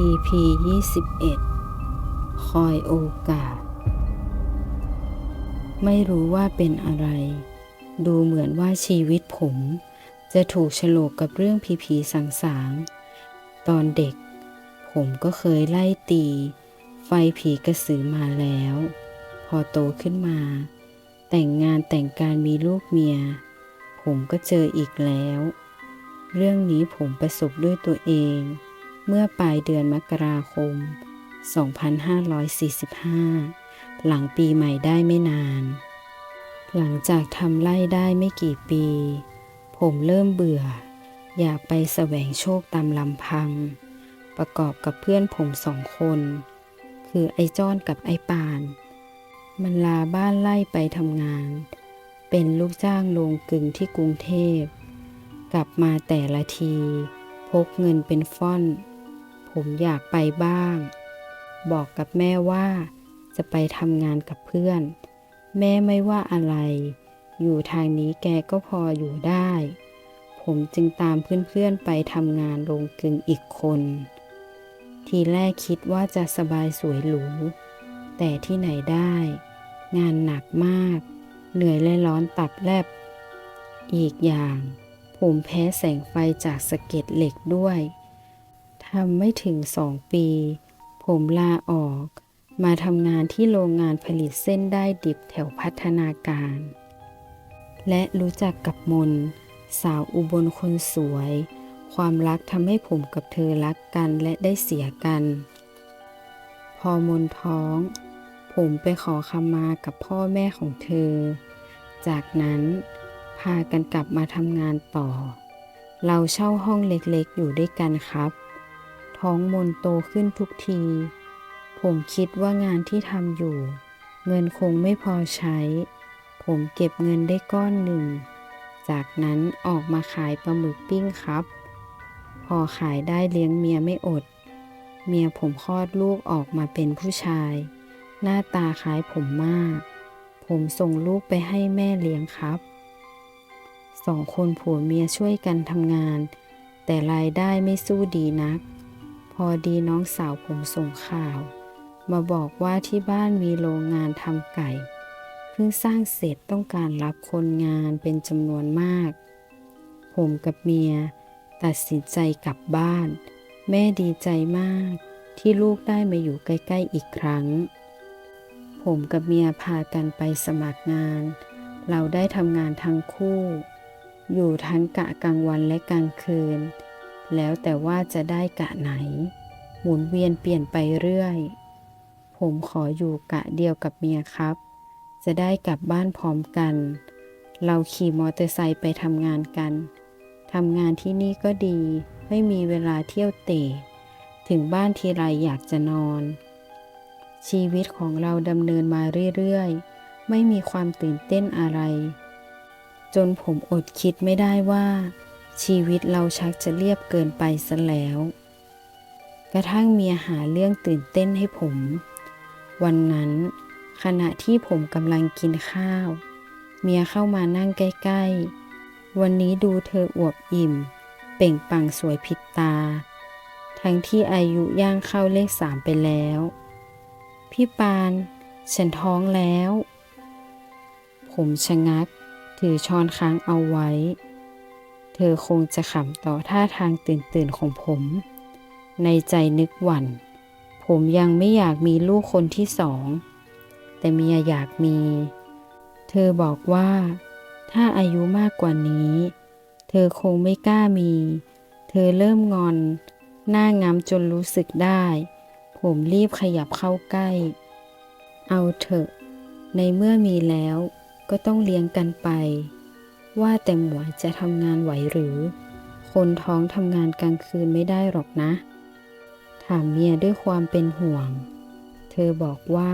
EP 21 คอยโอกาส ไม่รู้ว่าเป็นอะไร ดูเหมือนว่าชีวิตผม จะถูกฉลกกับเรื่องผีผีสางสางๆ ตอนเด็ก ผมก็เคยไล่ตี ไฟผีกระสือมาแล้ว พอโตขึ้นมา แต่งงานแต่งการมีลูกเมีย ผมก็เจออีกแล้ว เรื่องนี้ผมประสบด้วยตัวเอง เมื่อปลายเดือนมกราคม 2545 หลังปีใหม่ได้ไม่นาน หลังจากทำไล่ได้ไม่กี่ปี ผมเริ่มเบื่อ อยากไปแสวงโชคตามลำพัง ประกอบกับเพื่อนผมสองคน คือไอ้จ้อนกับไอ้ปาน มันลาบ้านไล่ไปทำงาน เป็นลูกจ้างโรงกลึงที่กรุงเทพ กลับมาแต่ละทีพกเงินเป็นฟ่อน ผมอยากไปบ้าง บอกกับแม่ว่า จะไปทำงานกับเพื่อน แม่ไม่ว่าอะไร อยู่ทางนี้แกก็พออยู่ได้ ผมจึงตามเพื่อนๆไปทำงานโรงกลึงอีกคน ทีแรกคิดว่าจะสบายสวยหรู แต่ที่ไหนได้ งานหนักมาก เหนื่อยและร้อนตับแลบ อีกอย่าง ผมแพ้แสงไฟจากสะเก็ดเหล็กด้วย ทำไม่ถึงสองปี ผมลาออก มาทำงานที่โรงงานผลิตเส้นได้ดิบแถวพัฒนาการ และรู้จักกับมน สาวอุบลคนสวย ความรักทำให้ผมกับเธอรักกันและได้เสียกัน พอมนท้อง ผมไปขอขมากับพ่อแม่ของเธอ จากนั้นพากันกลับมาทำงานต่อ เราเช่าห้องเล็กๆอยู่ด้วยกันครับ ท้องมนโตขึ้นทุกที ผมคิดว่างานที่ทำอยู่ เงินคงไม่พอใช้ ผมเก็บเงินได้ก้อนหนึ่ง จากนั้นออกมาขายปลาหมึกปิ้งครับ พอขายได้เลี้ยงเมียไม่อด เมียผมคลอดลูกออกมาเป็นผู้ชาย หน้าตาคล้ายผมมาก ผมส่งลูกไปให้แม่เลี้ยงครับสองคนผัวเมียช่วยกันทำงาน แต่รายได้ไม่สู้ดีนัก พอดีน้องสาวผมส่งข่าว มาบอกว่าที่บ้านมีโรงงานทำไก่ เพิ่งสร้างเสร็จต้องการรับคนงานเป็นจำนวนมาก ผมกับเมีย ตัดสินใจกลับบ้าน แม่ดีใจมากที่ลูกได้มาอยู่ใกล้ ๆ อีกครั้ง ผมกับเมียพากันไปสมัครงาน เราได้ทำงานทั้งคู่ อยู่ทั้งกะกลางวันและกลางคืน แล้วแต่ว่าจะได้กะไหน หมุนเวียนเปลี่ยนไปเรื่อย ผมขออยู่กะเดียวกับเมียครับ จะได้กลับบ้านพร้อมกัน เราขี่มอเตอร์ไซค์ไปทำงานกันทำงานที่นี่ก็ดี ไม่มีเวลาเที่ยวเตะ ถึงบ้านทีไรอยากจะนอน ชีวิตของเราดำเนินมาเรื่อยๆ ไม่มีความตื่นเต้นอะไร จนผมอดคิดไม่ได้ว่า ชีวิตเราชักจะเรียบเกินไปซะแล้ว กระทั่งเมียหาเรื่องตื่นเต้นให้ผม วันนั้น ขณะที่ผมกำลังกินข้าว เมียเข้ามานั่งใกล้ ๆ วันนี้ดูเธออวบอิ่ม เป่งปังสวยผิดตา ทั้งที่อายุย่างเข้าเลขสามไปแล้ว พี่ปาน ฉันท้องแล้ว ผมชะงัก ถือช้อนค้างเอาไว้ เธอคงจะขำต่อท่าทางตื่นตื่นของผม ในใจนึกหวั่น ผมยังไม่อยากมีลูกคนที่สอง แต่เมียอยากมี เธอบอกว่า ถ้าอายุมากกว่านี้ เธอคงไม่กล้ามี เธอเริ่มงอน หน้างำจนรู้สึกได้ ผมรีบขยับเข้าใกล้ เอาเถอะ ในเมื่อมีแล้วก็ต้องเลี้ยงกันไป ว่าแต่หมวยจะทำงานไหวหรือ คนท้องทำงานกลางคืนไม่ได้หรอกนะ ถามเมียด้วยความเป็นห่วง เธอบอกว่า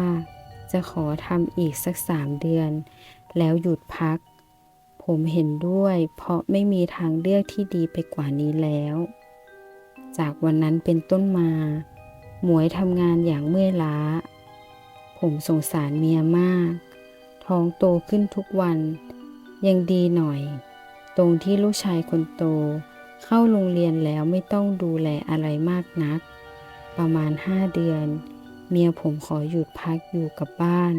จะขอทำอีกสักสามเดือน แล้วหยุดพัก ผมเห็นด้วย เพราะไม่มีทางเลือกที่ดีไปกว่านี้แล้ว จากวันนั้นเป็นต้นมา หมวยทำงานอย่างเมื่อยล้า ผมสงสารเมียมาก ท้องโตขึ้นทุกวัน ยังดีหน่อย ตรงที่ลูกชายคนโต เข้าโรงเรียนแล้วไม่ต้องดูแลอะไรมากนัก ประมาณห้าเดือน เมียผมขอหยุดพักอยู่กับบ้าน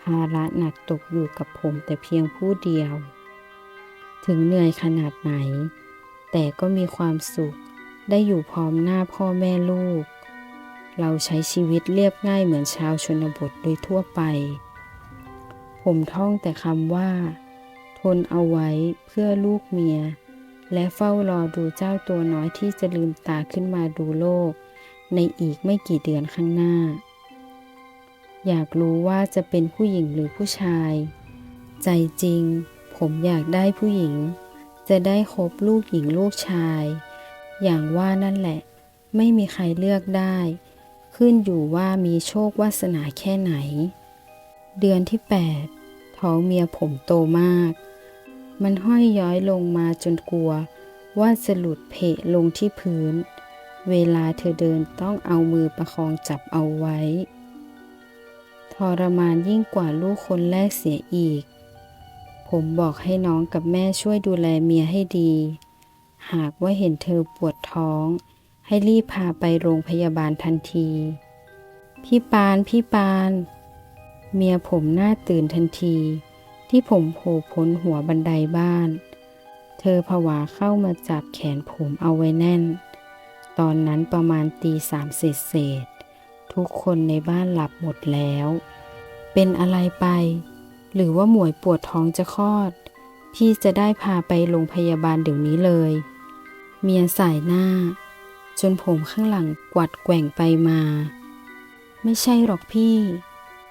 ภาระหนักตกอยู่กับผมแต่เพียงผู้เดียว ถึงเหนื่อยขนาดไหน แต่ก็มีความสุขได้อยู่พร้อมหน้าพ่อแม่ลูก เราใช้ชีวิตเรียบง่ายเหมือนชาวชนบทโดยทั่วไป ผมท่องแต่คำว่า ทนเอาไว้เพื่อลูกเมีย และเฝ้ารอดูเจ้าตัวน้อยที่จะลืมตาขึ้นมาดูโลก ในอีกไม่กี่เดือนข้างหน้า อยากรู้ว่าจะเป็นผู้หญิงหรือผู้ชาย ใจจริง ผมอยากได้ผู้หญิง จะได้คบลูกหญิงลูกชาย อย่างว่านั่นแหละ ไม่มีใครเลือกได้ ขึ้นอยู่ว่ามีโชควาสนาแค่ไหน เดือนที่ 8 ท้องเมียผมโตมาก มันห้อยย้อยลงมาจนกลัว ว่าจะหลุดเพะลงที่พื้น เวลาเธอเดินต้องเอามือประคองจับเอาไว้ ทรมานยิ่งกว่าลูกคนแรกเสียอีก ผมบอกให้น้องกับแม่ช่วยดูแลเมียให้ดี หากว่าเห็นเธอปวดท้อง ให้รีบพาไปโรงพยาบาลทันที พี่ปาน พี่ปาน เมียผมหน้าตื่นทันที ที่ผมโผล่พ้นหัวบันไดบ้าน เธอผวาเข้ามาจับแขนผมเอาไว้แน่น ตอนนั้นประมาณตีสามเศษเศษ ทุกคนในบ้านหลับหมดแล้ว เป็นอะไรไป หรือว่าหมวยปวดท้องจะคลอด พี่จะได้พาไปโรงพยาบาลเดี๋ยวนี้เลย เมียสายหน้า จนผมข้างหลังกวัดแกว่งไปมา ไม่ใช่หรอกพี่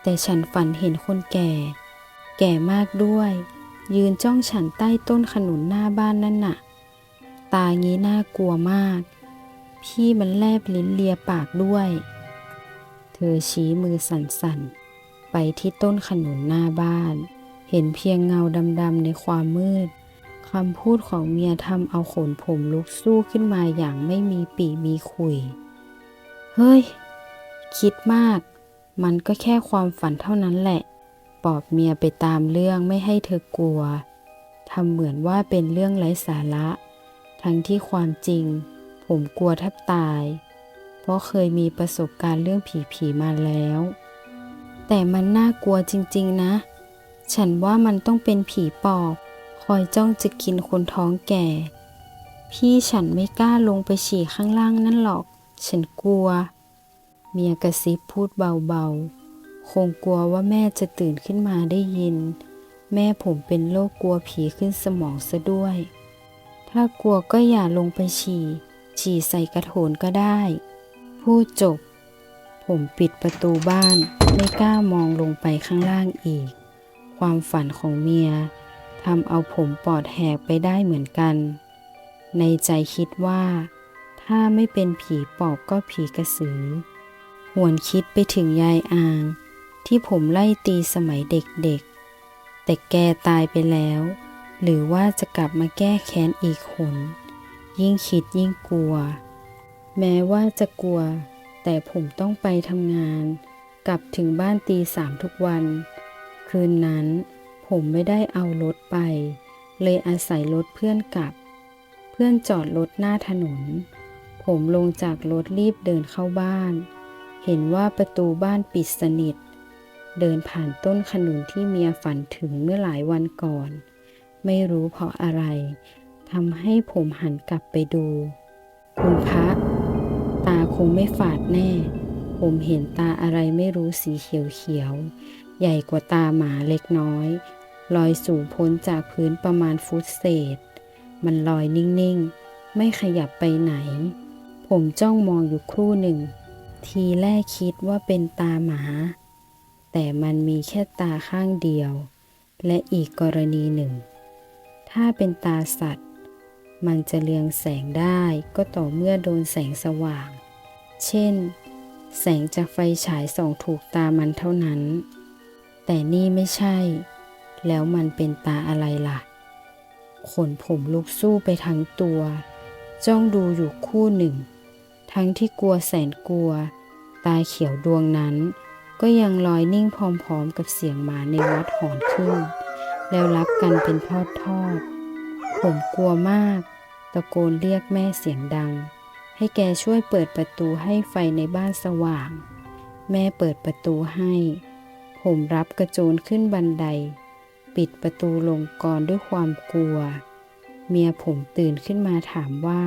แต่ฉันฝันเห็นคนแก่ แก่มากด้วย ยืนจ้องฉันใต้ต้นขนุนหน้าบ้านนั่นน่ะ ตางี้น่ากลัวมาก พี่มันแลบลิ้นเลียปากด้วย เธอชี้มือสั่นๆ ไปที่ต้นขนุนหน้าบ้าน เห็นเพียงเงาดำๆในความมืดคำพูดของเมียทำเอาขนผมลุกสู้ขึ้นมาอย่างไม่มีปีมีขุย เฮ้ย คิดมาก มันก็แค่ความฝันเท่านั้นแหละ ปอบเมียไปตามเรื่องไม่ให้เธอกลัวทำเหมือนว่าเป็นเรื่องไร้สาระ ทั้งที่ความจริง ผมกลัวแทบตาย เพราะเคยมีประสบการณ์เรื่องผีๆมาแล้ว แต่มันน่ากลัวจริง ๆ นะ ฉันว่ามันต้องเป็นผีปอบ คอยจ้องจะกินคนท้องแก่ พี่ฉันไม่กล้าลงไปฉี่ข้างล่างนั่นหรอก ฉันกลัว เมียกระซิบพูดเบาๆ คงกลัวว่าแม่จะตื่นขึ้นมาได้ยิน แม่ผมเป็นโรคกลัวผีขึ้นสมองซะด้วย ถ้ากลัวก็อย่าลงไปฉี่ ฉี่ใส่กระโถนก็ได้ พูดจบ ผมปิดประตูบ้าน ไม่กล้ามองลงไปข้างล่างอีก ความฝันของเมียทำเอาผมปอดแหกไปได้เหมือนกัน ในใจคิดว่า ถ้าไม่เป็นผีปอบก็ผีกระสือ หวนคิดไปถึงยายอาง ที่ผมไล่ตีสมัยเด็กๆ แต่แกตายไปแล้ว หรือว่าจะกลับมาแก้แค้นอีกคนยิ่งคิดยิ่งกลัว แม้ว่าจะกลัว แต่ผมต้องไปทำงาน กลับถึงบ้านตีสามทุกวัน คืนนั้นผมไม่ได้เอารถไป เลยอาศัยรถเพื่อนกลับ เพื่อนจอดรถหน้าถนน ผมลงจากรถรีบเดินเข้าบ้าน เห็นว่าประตูบ้านปิดสนิท เดินผ่านต้นขนุนที่เมียฝันถึงเมื่อหลายวันก่อน ไม่รู้เพราะอะไรทำให้ผมหันกลับไปดู คุณพระ ตาคงไม่ฝาดแน่ ผมเห็นตาอะไรไม่รู้สีเขียวๆ ใหญ่กว่าตาหมาเล็กน้อย ลอยสูงพ้นจากพื้นประมาณฟุตเศษ มันลอยนิ่งๆ ไม่ขยับไปไหน ผมจ้องมองอยู่ครู่หนึ่ง ทีแรกคิดว่าเป็นตาหมา แต่มันมีแค่ตาข้างเดียว และอีกกรณีหนึ่ง ถ้าเป็นตาสัตว์ มันจะเรืองแสงได้ก็ต่อเมื่อโดนแสงสว่าง เช่น แสงจากไฟฉายส่องถูกตามันเท่านั้น แต่นี่ไม่ใช่ แล้วมันเป็นตาอะไรล่ะ ขนผมลุกสู้ไปทั้งตัว จ้องดูอยู่คู่หนึ่ง ทั้งที่กลัวแสนกลัว ตาเขียวดวงนั้น ก็ยังลอยนิ่งพร้อมๆกับเสียงหมาในวัดหอนขึ้น แล้วรับกันเป็นทอดๆผมกลัวมาก ตะโกนเรียกแม่เสียงดัง ให้แกช่วยเปิดประตูให้ไฟในบ้านสว่าง แม่เปิดประตูให้ ผมรับกระโจนขึ้นบันได ปิดประตูลงกรด้วยความกลัว เมียผมตื่นขึ้นมาถามว่า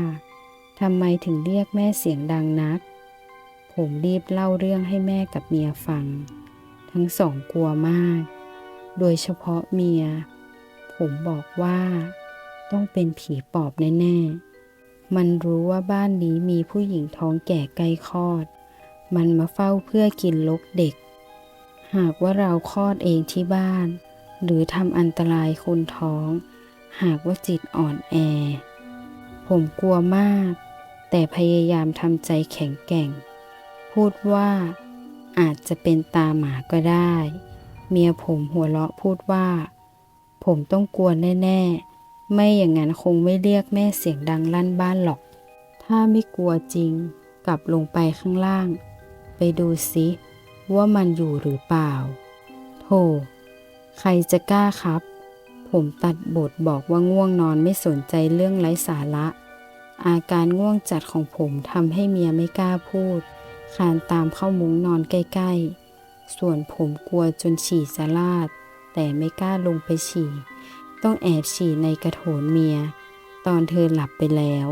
ทำไมถึงเรียกแม่เสียงดังนัก ผมรีบเล่าเรื่องให้แม่กับเมียฟัง ทั้งสองกลัวมาก โดยเฉพาะเมีย ผมบอกว่า ต้องเป็นผีปอบแน่ๆ มันรู้ว่าบ้านนี้มีผู้หญิงท้องแก่ใกล้คลอด มันมาเฝ้าเพื่อกินลกเด็ก หากว่าเราคลอดเองที่บ้าน หรือทำอันตรายคนท้อง หากว่าจิตอ่อนแอ ผมกลัวมาก แต่พยายามทำใจแข็งแกร่ง พูดว่า อาจจะเป็นตาหมาก็ได้ เมียผมหัวเราะพูดว่า ผมต้องกลัวแน่ ๆ ไม่อย่างนั้นคงไม่เรียกแม่เสียงดังลั่นบ้านหรอก ถ้าไม่กลัวจริง กลับลงไปข้างล่าง ไปดูสิว่ามันอยู่หรือเปล่าโธ่ใครจะกล้าครับ ผมตัดบทบอกว่าง่วงนอนไม่สนใจเรื่องไร้สาระ อาการง่วงจัดของผมทำให้เมียไม่กล้าพูด คลานตามเข้ามุ้งนอนใกล้ๆ ส่วนผมกลัวจนฉี่สลาด แต่ไม่กล้าลงไปฉี่ ต้องแอบฉี่ในกระโถนเมีย ตอนเธอหลับไปแล้ว